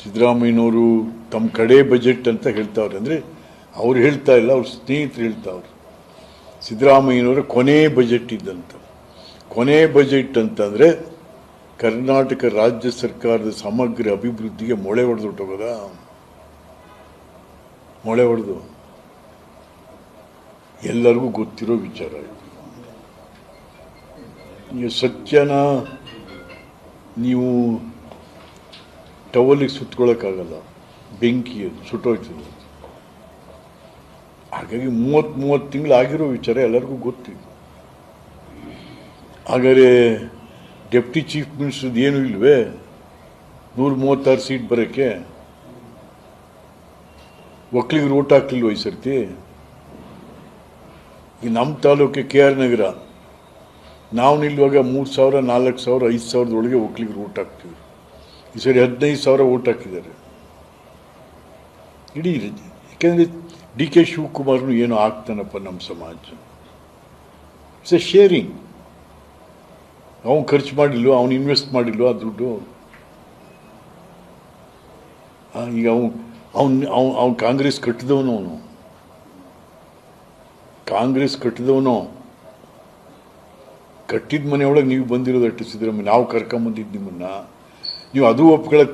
ಸಿದ್ದರಾಮಯ್ಯನವರು ತಮ್ಮ ಕಡೆ ಬಜೆಟ್ ಅಂತ ಹೇಳ್ತಾವ್ರೆ. ಅಂದರೆ ಅವ್ರು ಹೇಳ್ತಾ ಇಲ್ಲ, ಅವ್ರ ಸ್ನೇಹಿತರು ಹೇಳ್ತಾವ್ರು. ಸಿದ್ದರಾಮಯ್ಯನವರ ಕೊನೆ ಬಜೆಟ್ ಇದ್ದಂತ. ಕೊನೆ ಬಜೆಟ್ ಅಂತಂದರೆ ಕರ್ನಾಟಕ ರಾಜ್ಯ ಸರ್ಕಾರದ ಸಮಗ್ರ ಅಭಿವೃದ್ಧಿಗೆ ಮೊಳೆ ಹೊಡೆದು ಹೊಟ್ಟೋಗೋದ ಮೊಳೆ ಹೊಡೆದು. ಎಲ್ಲರಿಗೂ ಗೊತ್ತಿರೋ ವಿಚಾರ ಇದು. ಸತ್ಯನ ನೀವು ಟವಲಿಗೆ ಸುತ್ಕೊಳ್ಳೋಕ್ಕಾಗಲ್ಲ ಬೆಂಕಿ ಅದು, ಸುಟ್ಟೋಯ್ತದೆ ಹಾಗಾಗಿ ಮೂವತ್ತು ಮೂವತ್ತು ತಿಂಗಳು ಆಗಿರೋ ವಿಚಾರ ಎಲ್ಲರಿಗೂ ಗೊತ್ತಿದೆ ಹಾಗಾದರೆ ಡೆಪ್ಟಿ ಚೀಫ್ ಮಿನಿಸ್ಟರ್ದು ಏನೂ ಇಲ್ವೇ? ನೂರ ಮೂವತ್ತಾರು ಸೀಟ್ ಬರೋಕ್ಕೆ? ಒಕ್ಕಲಿಗೆ ಓಟ್ ಹಾಕ್ಲಿಲ್ವ ಈ ಸರ್ತಿ? ಈ ನಮ್ಮ ತಾಲೂಕೆ ಕೆ ಆರ್ ನಗರ ನಾವು ನಿಲ್ಲುವಾಗ ಮೂರು ಸಾವಿರ, ನಾಲ್ಕು ಸಾವಿರ, ಐದು ಸಾವಿರದೊಳಗೆ ಒಕ್ಕಲಿಗೆ ಓಟ್ ಹಾಕ್ತೀವಿ ಈ ಸರಿ ಹದಿನೈದು ಸಾವಿರ ಓಟ್ ಹಾಕಿದ್ದಾರೆ. ಇಡೀ ಯಾಕೆಂದರೆ ಡಿ ಕೆ ಶಿವಕುಮಾರ್ನು ಏನೋ ಆಗ್ತಾನಪ್ಪ ನಮ್ಮ ಸಮಾಜ. ಇಟ್ಸ್ ಎ ಶೇರಿಂಗ್ ಅವನು ಖರ್ಚು ಮಾಡಿಲ್ವೋ, ಅವನು ಇನ್ವೆಸ್ಟ್ ಮಾಡಿಲ್ವೋ ಆ ದುಡ್ಡು. ಈಗ ಅವನು ಅವನು ಅವನು, ಅವ್ನು ಕಾಂಗ್ರೆಸ್ ಕಟ್ಟಿದವನು ಅವನು. ಕಾಂಗ್ರೆಸ್ ಕಟ್ಟಿದವನು. ಕಟ್ಟಿದ ಮನೆಯೊಳಗೆ ನೀವು ಬಂದಿರೋದು ಅಟ್ಟಿಸಿದ್ರೆ ನಾವು ಕರ್ಕೊಂಬಂದಿದ್ದು ನಿಮ್ಮನ್ನ. ನೀವು ಅದು ಒಪ್ಕೊಳಕ್